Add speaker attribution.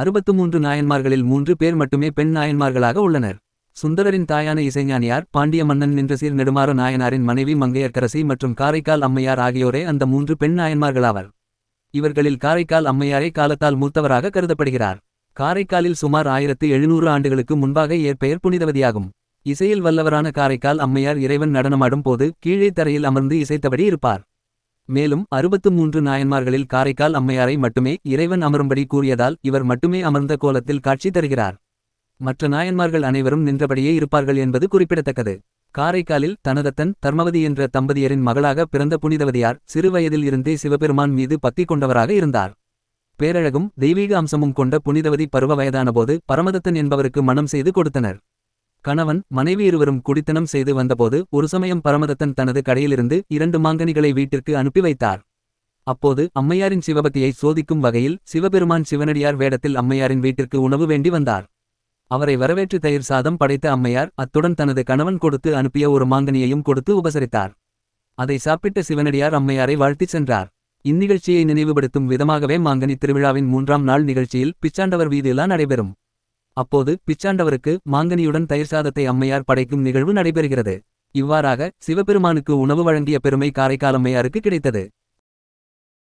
Speaker 1: அறுபத்து மூன்று நாயன்மார்களில் மூன்று பேர் மட்டுமே பெண் நாயன்மார்களாக உள்ளனர். சுந்தரரின் தாயான இசைஞானியார் பாண்டிய மன்னன் நின்ற சீர் நெடுமாற நாயனாரின் மனைவி மங்கையர்க்கரசி மற்றும் காரைக்கால் அம்மையார் ஆகியோரே அந்த மூன்று பெண் நாயன்மார்களாவர். இவர்களில் காரைக்கால் அம்மையாரே காலத்தால் மூத்தவராக கருதப்படுகிறார். காரைக்காலில் சுமார் ஆயிரத்து எழுநூறு ஆண்டுகளுக்கு முன்பாக ஏற்பெயர் புனிதவதியாகும். இசையில் வல்லவரான காரைக்கால் அம்மையார் இறைவன் நடனமாடும் போது கீழே தரையில் அமர்ந்து இசைத்தபடி இருப்பார். மேலும் அறுபத்து மூன்று நாயன்மார்களில் காரைக்கால் அம்மையாரை மட்டுமே இறைவன் அமரும்படி கூறியதால் இவர் மட்டுமே அமர்ந்த கோலத்தில் காட்சி தருகிறார். மற்ற நாயன்மார்கள் அனைவரும் நின்றபடியே இருப்பார்கள் என்பது குறிப்பிடத்தக்கது. காரைக்காலில் தனதத்தன் தர்மவதி என்ற தம்பதியரின் மகளாக பிறந்த புனிதவதியார் சிறுவயதில் இருந்தே சிவபெருமான் மீது பக்தி கொண்டவராக இருந்தார். பேரழகும் தெய்வீக அம்சமும் கொண்ட புனிதவதி பருவ வயதானபோது பரமதத்தன் என்பவருக்கு மனம் செய்து கொடுத்தனர். கணவன் மனைவி இருவரும் குடித்தனம் செய்து வந்தபோது ஒரு சமயம் பரமதத்தன் தனது கடையிலிருந்து இரண்டு மாங்கனிகளை வீட்டிற்கு அனுப்பி வைத்தார். அப்போது அம்மையாரின் சிவபக்தியை சோதிக்கும் வகையில் சிவபெருமான் சிவனடியார் வேடத்தில் அம்மையாரின் வீட்டிற்கு உணவு வேண்டி வந்தார். அவரை வரவேற்று தயிர் சாதம் படைத்த அம்மையார் அத்துடன் தனது கணவன் கொடுத்து அனுப்பிய ஒரு மாங்கனியையும் கொடுத்து உபசரித்தார். அதை சாப்பிட்ட சிவனடியார் அம்மையாரை வாழ்த்திச் சென்றார். இந்நிகழ்ச்சியை நினைவுபடுத்தும் விதமாகவே மாங்கனி திருவிழாவின் மூன்றாம் நாள் நிகழ்ச்சியில் பிச்சாண்டவர் வீதியிலா நடைபெறும். அப்போது பிச்சாண்டவருக்கு மாங்கனியுடன் தயிர் சாதத்தை அம்மையார் படைக்கும் நிகழ்வு நடைபெறுகிறது. இவ்வாறாக சிவபெருமானுக்கு உணவு வழங்கிய பெருமை காரைக்கால் அம்மையாருக்கு கிடைத்தது.